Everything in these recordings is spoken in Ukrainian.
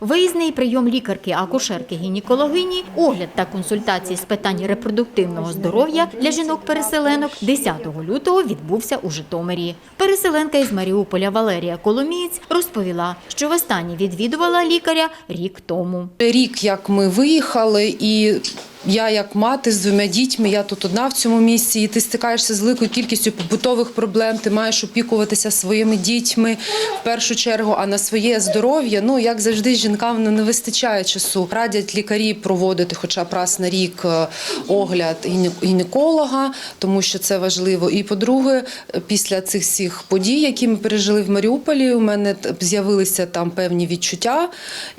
Виїзний прийом лікарки, акушерки, гінекологині, огляд та консультації з питань репродуктивного здоров'я для жінок-переселенок 10 лютого відбувся у Житомирі. Переселенка із Маріуполя Валерія Коломієць розповіла, що востаннє відвідувала лікаря рік тому. Рік, як ми виїхали, і я, як мати з двома дітьми, я тут одна в цьому місці, і ти стикаєшся з великою кількістю побутових проблем. Ти маєш опікуватися своїми дітьми в першу чергу, а на своє здоров'я, ну як завжди, жінкам не вистачає часу. Радять лікарі проводити, хоча б раз на рік е, огляд гіне- гінеколога, тому що це важливо. І по-друге, після цих всіх подій, які ми пережили в Маріуполі, у мене з'явилися там певні відчуття,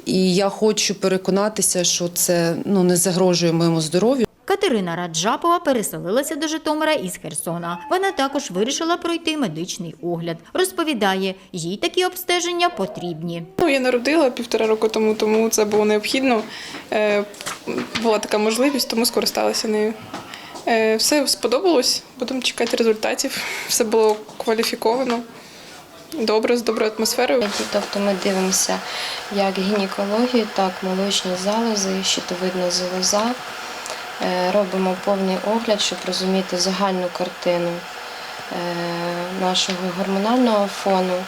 і я хочу переконатися, що це ну не загрожує моєму здоров'ю. Катерина Раджапова переселилася до Житомира із Херсона. Вона також вирішила пройти медичний огляд. Розповідає, їй такі обстеження потрібні. Ну, я народила півтора року тому, тому це було необхідно. Е, була така можливість, тому скористалася нею. Е, все сподобалось, будемо чекати результатів. Все було кваліфіковано, добре, з доброю атмосферою. Тобто ми дивимося як гінекологію, так молочні залози, щитовидна залоза. Е, Робимо повний огляд, щоб розуміти загальну картину е, нашого гормонального фону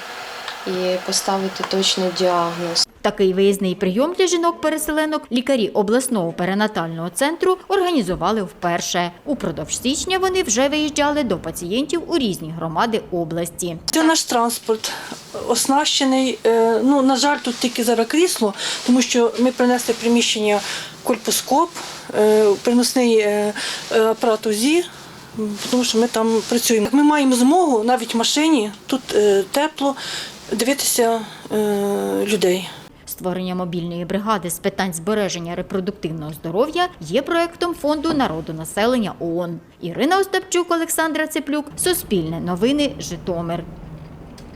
і поставити точний діагноз. Такий виїзний прийом для жінок-переселенок лікарі обласного перинатального центру організували вперше. Упродовж січня вони вже виїжджали до пацієнтів у різні громади області. Це наш транспорт оснащений. е, Ну, на жаль, тут тільки зараз крісло, тому що ми принесли приміщення кольпоскоп, е, переносний е, апарат УЗІ, тому що ми там працюємо. Ми маємо змогу навіть в машині, тут тепло, дивитися е, людей. Створення мобільної бригади з питань збереження репродуктивного здоров'я є проектом фонду народонаселення ООН. Ірина Остапчук, Олександра Цеплюк, Суспільне новини, Житомир.